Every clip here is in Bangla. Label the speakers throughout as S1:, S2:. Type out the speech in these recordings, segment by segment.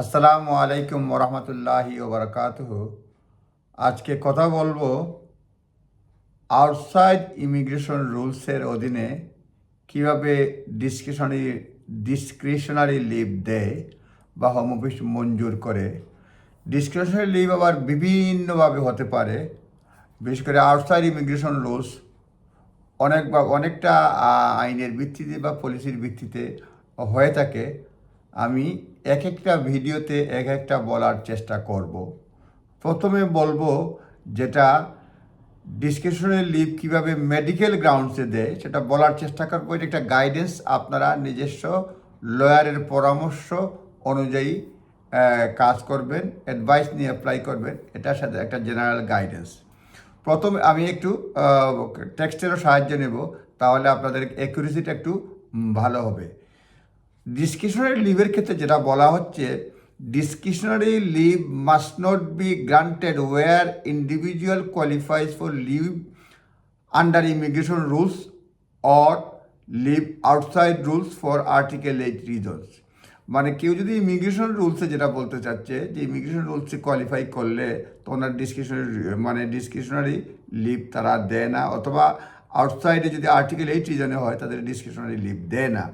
S1: আসসালামু আলাইকুম ওরহমতুল্লাহি ওবরকাতুহ। আজকে কথা বলব আউটসাইড ইমিগ্রেশন রুলসের অধীনে কীভাবে ডিসক্রিশনারি ডিসক্রিশনারি লিভ দেয় বা হোম অফিস মঞ্জুর করে। ডিসক্রিশনারি লিভ আবার বিভিন্নভাবে হতে পারে। বিশেষ করে আউটসাইড ইমিগ্রেশন রুলস অনেক বা অনেকটা আইনের ভিত্তিতে বা পলিসির ভিত্তিতে হয়ে থাকে। আমি এক একটা ভিডিওতে এক একটা বলার চেষ্টা করব। প্রথমে বলব যেটা ডিসক্রিপশনারি লিভ কীভাবে মেডিকেল গ্রাউন্ডসে দেয়, সেটা বলার চেষ্টা করব। এটা একটা গাইডেন্স আপনারা নিজস্ব লয়ারের পরামর্শ অনুযায়ী কাজ করবেন অ্যাডভাইস নিয়ে অ্যাপ্লাই করবেন। এটার সাথে একটা জেনারেল গাইডেন্স প্রথমে আমি একটু টেক্সটেরও সাহায্য নেব, তাহলে আপনাদের অ্যাকুরেসিটা একটু ভালো হবে। ডিসক্রিশনারি লিভের ক্ষেত্রে যেটা বলা হচ্ছে discretionary leave must not be granted where individual qualifies for leave under immigration rules or leave outside rules for article eight reasons মানে কেউ যদি ইমিগ্রেশন রুলসে যেটা বলতে চাচ্ছে, যে ইমিগ্রেশন রুলসে কোয়ালিফাই করলে তো ওনার ডিসক্রিশনারি মানে ডিসক্রিশনারি লিভ তারা দেয় না, অথবা আউটসাইডে যদি আর্টিকেল এইট রিজনে হয়, তাদের ডিসক্রিশনারি লিভ দেয় না।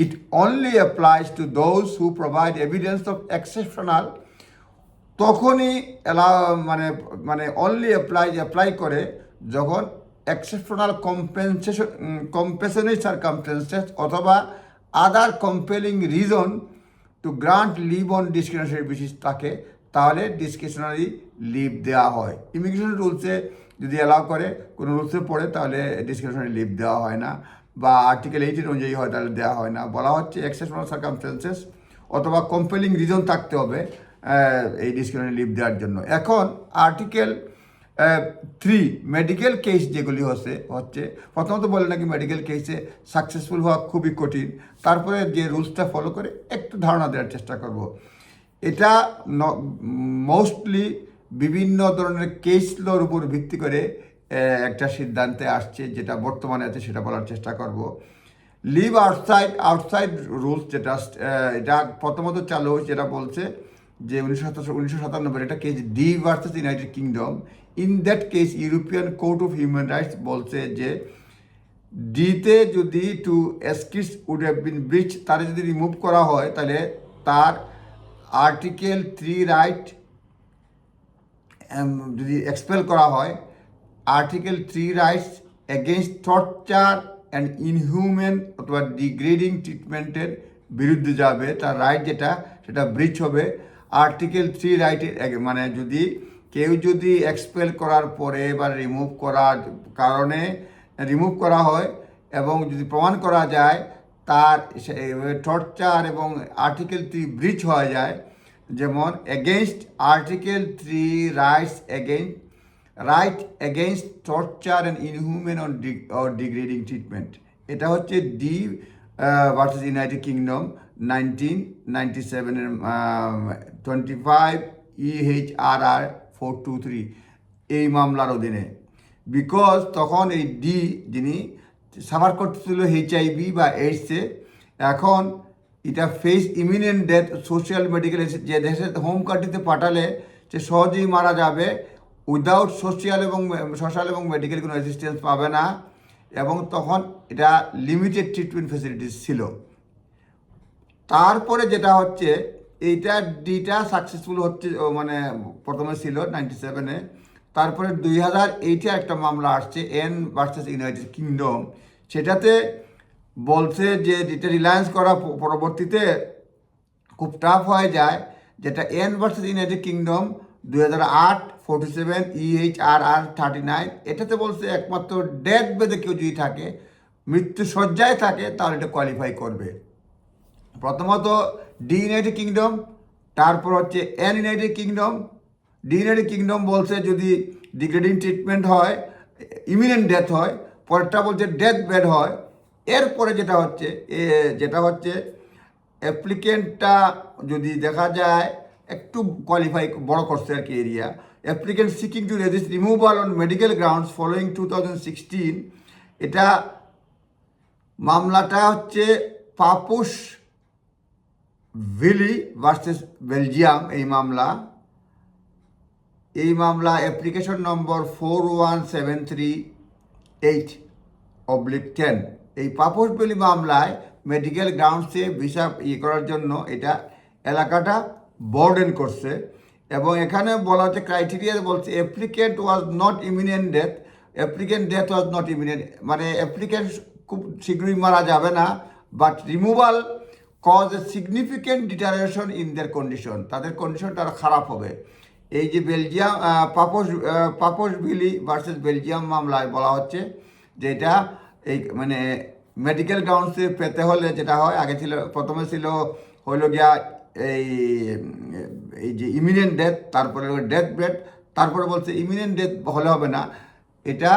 S1: It only applies to those who provide evidence of exceptional তখনই এলা মানে মানে অনলি অ্যাপ্লাই অ্যাপ্লাই করে যখন এক্সেপশনাল কম্পেনসেশন কম্পেশনারি সার্কামস্টেন্সেস অথবা other compelling reason to grant leave on discretionary basis থাকে তাহলে ডিসক্রিপশনারি লিভ দেওয়া হয়। ইমিগ্রেশন রুলসে যদি অ্যালাউ করে, কোনো রুলসে পড়ে, তাহলে ডিসক্রিপশনারি লিভ দেওয়া হয় না। বা আর্টিকেল এইটির অনুযায়ী হয়, তাহলে দেওয়া হয় না। বলা হচ্ছে এক্সেপশনাল সার্কামস্টেন্সেস অথবা কম্পেলিং রিজন থাকতে হবে এই ডিসক্রিপশনারি লিভ দেওয়ার জন্য। এখন আর্টিকেল থ্রি মেডিকেল কেস যেগুলি হচ্ছে হচ্ছে প্রথমত বলে নাকি মেডিকেল কেসে সাকসেসফুল হওয়া খুবই কঠিন। তারপরে যে রুলসটা ফলো করে একটু ধারণা দেওয়ার চেষ্টা করব। এটা মোস্টলি বিভিন্ন ধরনের কেস লোর উপর ভিত্তি করে একটা সিদ্ধান্তে আসছে, যেটা বর্তমানে আছে সেটা বলার চেষ্টা করব। লিভ আউটসাইড আউটসাইড রুলস যেটা এটা প্রথমত চালু যেটা বলছে যে উনিশশো উনিশশো সাতানব্বই case D versus United Kingdom in that case European court of human rights বলছে যে ডিতে যদি টু এসকিস উড হ্যাভ বিন ব্রিচ তারে যদি রিমুভ করা হয়, তাহলে তার আর্টিকেল থ্রি রাইট যদি এক্সপেল করা হয় article three rights against torture and inhuman অথবা ডিগ্রেডিং ট্রিটমেন্টের বিরুদ্ধে যাবে, তার রাইট যেটা, সেটা ব্রিচ হবে। আর্টিকেল থ্রি রাইটের মানে যদি কেউ যদি এক্সপেল করার পরে বা রিমুভ করার কারণে রিমুভ করা হয় এবং যদি প্রমাণ করা যায়, তার টর্চার এবং আর্টিকেল থ্রি ব্রিচ হয়ে যায়, যেমন against article three rights against right against torture and inhuman on or degrading treatment এটা হচ্ছে D versus United Kingdom nineteen ninety সেভেনের twenty five R four two three এই মামলার অধীনে। বিকজ তখন এই ডি যিনি সাফার করতেছিল এইচআইভি বা এইডসে এখন এটা face imminent death social medical যে দেশে হোম কান্ট্রিতে পাঠালে, সে সহজেই মারা যাবে উইদাউট সোশ্যাল এবং সোশ্যাল এবং মেডিকেল কোনো অ্যাসিস্ট্যান্স পাবে না। এবং তখন এটা লিমিটেড ট্রিটমেন্ট ফেসিলিটিস ছিল। তারপরে যেটা হচ্ছে, এইটা ডিটা সাকসেসফুল হচ্ছে মানে প্রথমে ছিল নাইনটি সেভেনে তারপরে দুই হাজার এইটে একটা মামলা আসছে এন ভার্সেস ইউনাইটেড কিংডম সেটাতে বলছে যে যেটা রিলায়েন্স করা পরবর্তীতে খুব টাফ হয়ে যায়, যেটা এন ভার্সেস ইউনাইটেড কিংডম দুই হাজার আট ফোর্টি সেভেন আর আর থার্টি নাইন এটাতে বলছে একমাত্র ডেথ বেদে কেউ যদি থাকে মৃত্যু সজ্জায় থাকে, তাহলে এটা কোয়ালিফাই করবে। প্রথমত ডি ইউনাইটেড কিংডম তারপর হচ্ছে N United Kingdom D United Kingdom বলছে যদি ডিগ্রেডিং ট্রিটমেন্ট হয় ইমিনেন্ট ডেথ হয়, পরেরটা বলছে ডেথ বেড হয়, এরপরে যেটা হচ্ছে যেটা হচ্ছে অ্যাপ্লিকেন্টটা যদি দেখা যায় একটু কোয়ালিফাই বড় করছে আর কি area applicant seeking to resist removal on medical grounds following two thousand sixteen এটা মামলাটা হচ্ছে পাপুস ভিলি ভার্সেস বেলজিয়াম এই মামলা। এই মামলা application number four one seven three eight oblique ten এই পাপস বেলি মামলায় মেডিকেল গ্রাউন্ডসে ভিসা ইয়ে করার জন্য এটা এলাকাটা বর্ডেন করছে এবং এখানে বলা হচ্ছে ক্রাইটেরিয়া বলছে applicant was not imminent death applicant death was not imminent মানে অ্যাপ্লিকেন্ট খুব শীঘ্রই মারা যাবে না but removal cause a significant deterioration in their condition তাদের কন্ডিশনটা আরও খারাপ হবে। এই যে Belgium Papos Paposhvili versus Belgium মামলায় বলা হচ্ছে যে এটা এই মানে মেডিকেল গ্রাউন্ডসে পেতে হলে যেটা হয়, আগে ছিল, প্রথমে ছিল হইল গিয়া এই এই যে ইমিডিয়েন্ট ডেথ তারপরে ডেথ বেড তারপরে বলছে ইমিডিয়েন্ট ডেথ হলে হবে না। এটা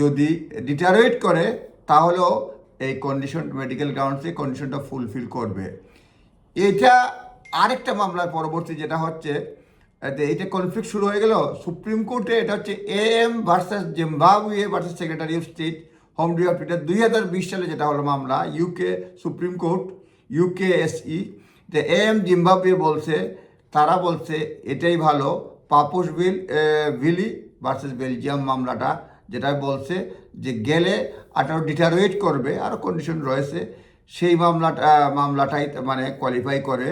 S1: যদি ডিটারেট করে, তাহলেও এই কন্ডিশন মেডিকেল গ্রাউন্ডসে কন্ডিশনটা ফুলফিল করবে। এটা আরেকটা মামলার পরবর্তী যেটা হচ্ছে এটা কনফ্লিক্ট শুরু হয়ে গেল। সুপ্রিম কোর্টে এটা হচ্ছে A M versus Zimbabwe versus secretary of state home department দুই হাজার বিশ সালে যেটা হলো মামলা UK supreme court UK SC A M Zimbabwe বলছে, তারা বলছে এটাই ভালো। Paposhvili versus Belgium মামলাটা, যেটা বলছে যে গেলে আঠারো ডিটারোয়েট করবে আরও কন্ডিশন রয়েছে, সেই মামলাটা, মামলাটাই মানে কোয়ালিফাই করে।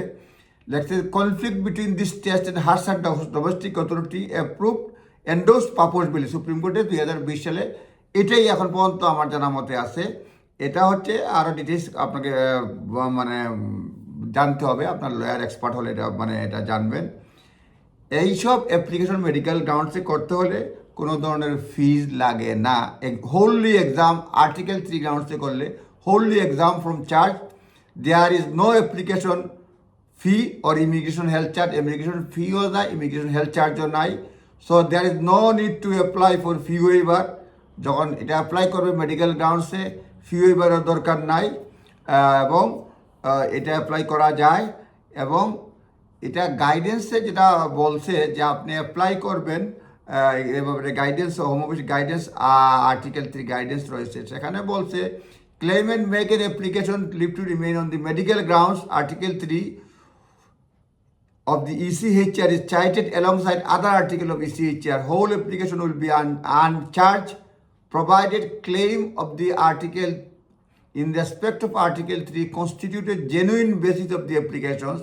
S1: লেখছে conflict between this test and hers and domestic authority approve endorse Paposhvili supreme কোর্টে দুই হাজার বিশ সালে। এটাই এখন পর্যন্ত আমার জানা মতে আছে। এটা হচ্ছে আরও ডিটেলস আপনাকে মানে জানতে হবে, আপনার লয়ার এক্সপার্ট হলে এটা মানে এটা জানবেন। এইসব অ্যাপ্লিকেশন মেডিকেল গ্রাউন্ডসে করতে হলে কোনো ধরনের ফিজ লাগে না। হোললি এক্সাম আর্টিকেল থ্রি গ্রাউন্ডসে করলে wholly exempt from charge there is no application fee or immigration health charge immigration ফিও নাই ইমিগ্রেশন হেলথ চার্জও নাই। So there is no need to apply for fee waiver যখন এটা অ্যাপ্লাই করবে মেডিকেল গ্রাউন্ডসে ফি ওয়েভারের দরকার নাই। এবং এটা অ্যাপ্লাই করা যায় এবং এটা গাইডেন্সে যেটা বলছে যে আপনি অ্যাপ্লাই করবেন এভাবে guidance homeopathy guidance article three guidance রয়েছে সেখানে বলছে claimant make an application leave to remain on the medical grounds article three of the E ECHR cited alongside other article of E ECHR. Whole application will be un- uncharged, provided claim of the article in respect of article 3 constitute a genuine basis of applications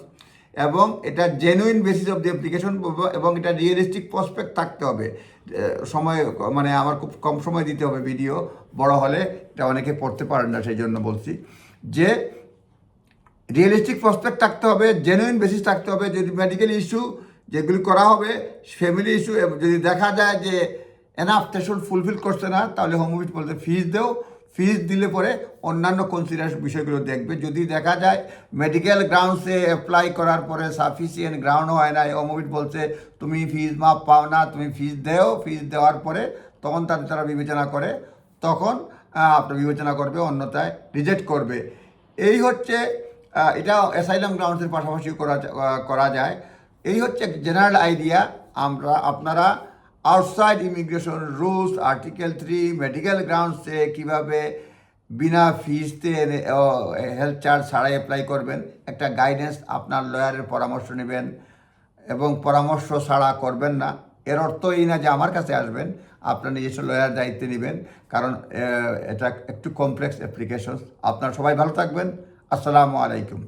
S1: এবং এটা genuine basis of the application এবং এটা রিয়েলিস্টিক প্রসপেক্ট থাকতে হবে। সময় মানে আমার খুব কম সময় দিতে হবে ভিডিও বড় হলে এটা অনেকে পড়তে পারেন না, সেই জন্য বলছি। যে রিয়েলিস্টিক প্রসপেক্ট থাকতে হবে জেনুইন বেসিস থাকতে হবে, যদি মেডিকেল ইস্যু যেগুলি করা হবে ফ্যামিলি ইস্যু যদি দেখা যায় যে এনাফ থ্রেশোল্ড ফুলফিল করছে না, তাহলে হোম বলতে ফিজ দেও। ফিস দিলে পরে অন্যান্য কনসিডারেশন বিষয়গুলো দেখবে। যদি দেখা যায় মেডিকেল গ্রাউন্ডসে অ্যাপ্লাই করার পরে সাফিসিয়েন্ট গ্রাউন্ড হয় না অফিস বলছে, তুমি ফিজ মাপ পাও না, তুমি ফিজ দেও। ফিজ দেওয়ার পরে তখন তাদের তারা বিবেচনা করে, তখন আপনার বিবেচনা করবে, অন্যথায় রিজেক্ট করবে। এই হচ্ছে এটা অ্যাসাইলাম গ্রাউন্ডসের পাশাপাশি করা করা যায়। এই হচ্ছে জেনারেল আইডিয়া আমরা, আপনারা outside immigration rules article three medical গ্রাউন্ডসে কীভাবে বিনা ফিসতে হেলথ চার্জ ছাড়াই অ্যাপ্লাই করবেন, একটা গাইডেন্স আপনার লয়ারের পরামর্শ নেবেন এবং পরামর্শ ছাড়া করবেন না। এর অর্থ এই না যে আমার কাছে আসবেন, আপনার নিজস্ব লয়ার দায়িত্বে নেবেন, কারণ এটা একটু কমপ্লেক্স অ্যাপ্লিকেশন আপনার সবাই ভালো থাকবেন। আসসালামু আলাইকুম।